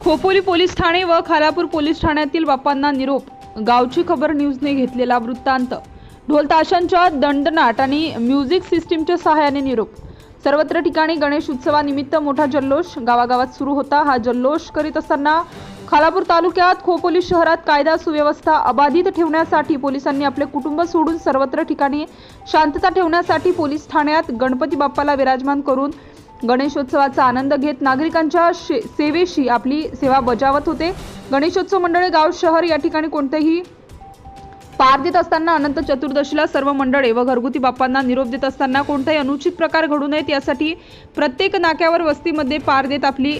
Khopoli police Thane व Khalapur police ठाण्यातील बापांना निरोप. गावची खबर न्यूजने घेतलेला वृत्तांत. ढोलताशांच्या दंडनाट आणि म्युझिक सिस्टीमच्या सहाय्याने निरोप. सर्वत्र ठिकाणी गणेश उत्सवानिमित्त मोठा जल्लोष गावागावात सुरू होता. हा जल्लोष करीत असताना खालापूर तालुक्यात खोपोली शहरात कायदा सुव्यवस्था अबाधित ठेवण्यासाठी पोलिसांनी आपले कुटुंब सोडून सर्वत्र ठिकाणी शांतता ठेवण्यासाठी पोलीस ठाण्यात गणपती बाप्पाला विराजमान करून गणेशोत्सवाचा आनंद घेत नागरिकांच्या शे- सेवेशी आपली सेवा बजावत होते. गणेशोत्सव मंडळे गाव शहर या ठिकाणी कोणतेही पार देत असताना अनंत चतुर्दशीला सर्व मंडळे व घरगुती बाप्पांना निरोप देत असताना कोणताही अनुचित प्रकार घडू नयेत यासाठी प्रत्येक नाक्यावर वस्तीमध्ये पार देत आपली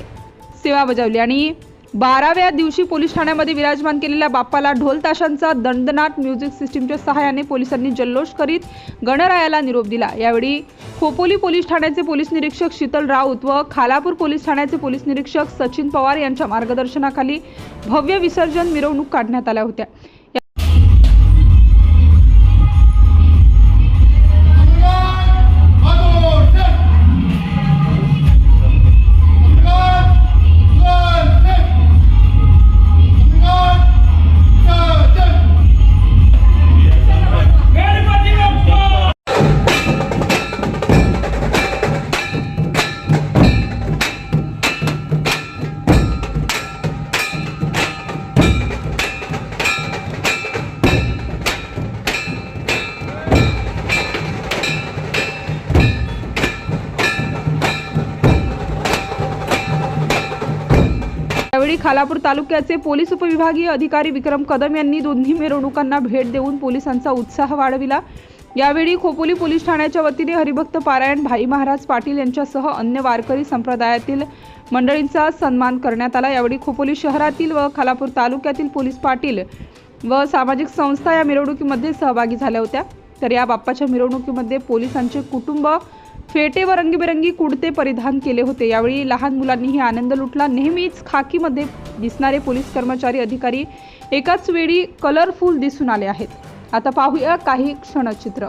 सेवा बजावली. आणि बाराव्या दिवशी पोलीस ठाण्यामध्ये विराजमान केलेल्या बाप्पाला ढोल ताशांचा दंडनाट म्युझिक सिस्टीमच्या सहाय्याने पोलिसांनी जल्लोष करीत गणरायाला निरोप दिला. यावेळी खोपोली पोलीस ठाण्याचे पोलीस निरीक्षक शीतल राऊत व खालापूर पोलीस ठाण्याचे पोलीस निरीक्षक सचिन पवार यांच्या मार्गदर्शनाखाली भव्य विसर्जन मिरवणूक काढण्यात आल्या होत्या. यावेळी खालापूर तालुक्याचे पोलीस उपविभागीय अधिकारी विक्रम कदम यांनी दोन्ही मिरवणुकांना भेट देऊन पोलिसांचा उत्साह वाढविला. यावेळी खोपोली पोलीस ठाण्याच्या वतीने हरिभक्त पारायण भाई महाराज पाटील यांच्यासह अन्य वारकरी संप्रदायातील मंडळींचा सन्मान करण्यात आला. यावेळी खोपोली शहरातील व खालापूर तालुक्यातील पोलीस पाटील व सामाजिक संस्था या मिरवणुकीमध्ये सहभागी झाल्या होत्या. तर या बाप्पाच्या मिरवणुकीमध्ये पोलिसांचे कुटुंब फेटे व रंगीबेरंगी कुडते परिधान केले होते. यावेळी लहान मुलांनीही आनंद लुटला. नेहमीच खाकीमध्ये दिसणारे पोलीस कर्मचारी अधिकारी एकाच वेळी कलरफुल दिसून आले आहेत. आता पाहूया काही क्षणचित्र.